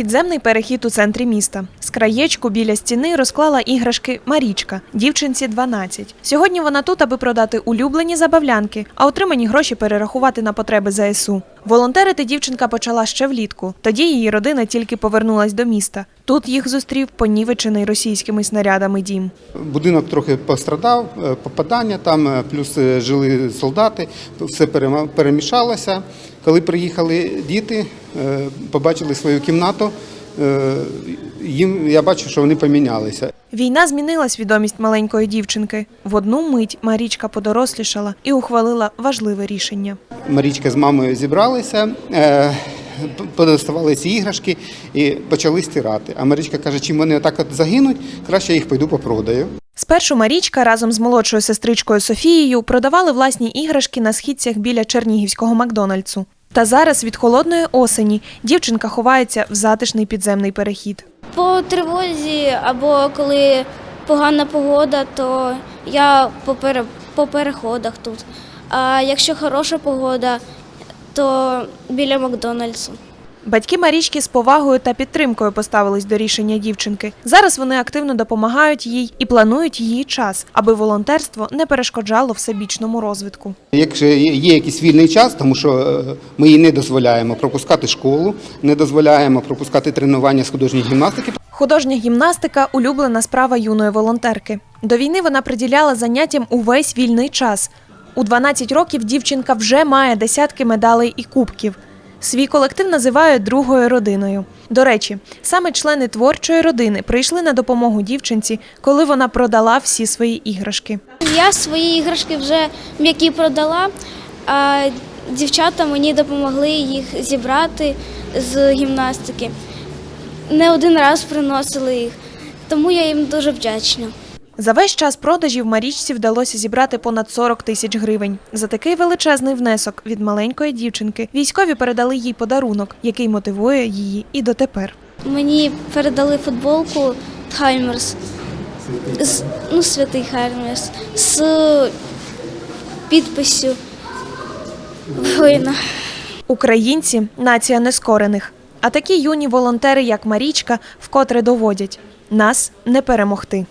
Підземний перехід у центрі міста. З краєчку біля стіни розклала іграшки Марічка, дівчинці 12. Сьогодні вона тут, аби продати улюблені забавлянки, а отримані гроші перерахувати на потреби ЗСУ. Волонтерити дівчинка почала ще влітку. Тоді її родина тільки повернулась до міста. Тут їх зустрів понівечений російськими снарядами дім. Будинок трохи пострадав, е, попадання там, е, плюс е, жили солдати, все перемішалося. Коли приїхали діти, побачили свою кімнату, їм я бачу, що вони помінялися. Війна змінила свідомість маленької дівчинки. В одну мить Марічка подорослішала і ухвалила важливе рішення. Марічка з мамою зібралися, е, подоставали ці іграшки і почали стирати. А Марічка каже, чим вони отак от загинуть, краще я їх пойду попродаю. Спершу Марічка разом з молодшою сестричкою Софією продавали власні іграшки на східцях біля Чернігівського Макдональдсу. Та зараз від холодної осені дівчинка ховається в затишний підземний перехід. По тривозі або коли погана погода, то я по, по переходах тут. А якщо хороша погода, то біля Макдональдсу. Батьки Марічки з повагою та підтримкою поставились до рішення дівчинки. Зараз вони активно допомагають їй і планують її час, аби волонтерство не перешкоджало всебічному розвитку. Якщо є якийсь вільний час, тому що е, ми їй не дозволяємо пропускати школу, не дозволяємо пропускати тренування з художньої гімнастики. Художня гімнастика улюблена справа юної волонтерки. До війни вона приділяла заняттям увесь вільний час. У 12 років дівчинка вже має десятки медалей і кубків. Свій колектив називають другою родиною. До речі, саме члени творчої родини прийшли на допомогу дівчинці, коли вона продала всі свої іграшки. Я свої іграшки вже м'які продала, а дівчата мені допомогли їх зібрати з гімнастики. Не один раз приносили їх, тому я їм дуже вдячна. За весь час продажів Марічці вдалося зібрати понад 40 тисяч гривень. За такий величезний внесок від маленької дівчинки військові передали їй подарунок, який мотивує її і дотепер. Мені передали футболку Хаймерс, з, ну, святий Хаймерс, з підписю воїна. Українці нація нескорених. А такі юні волонтери, як Марічка, вкотре доводять нас не перемогти.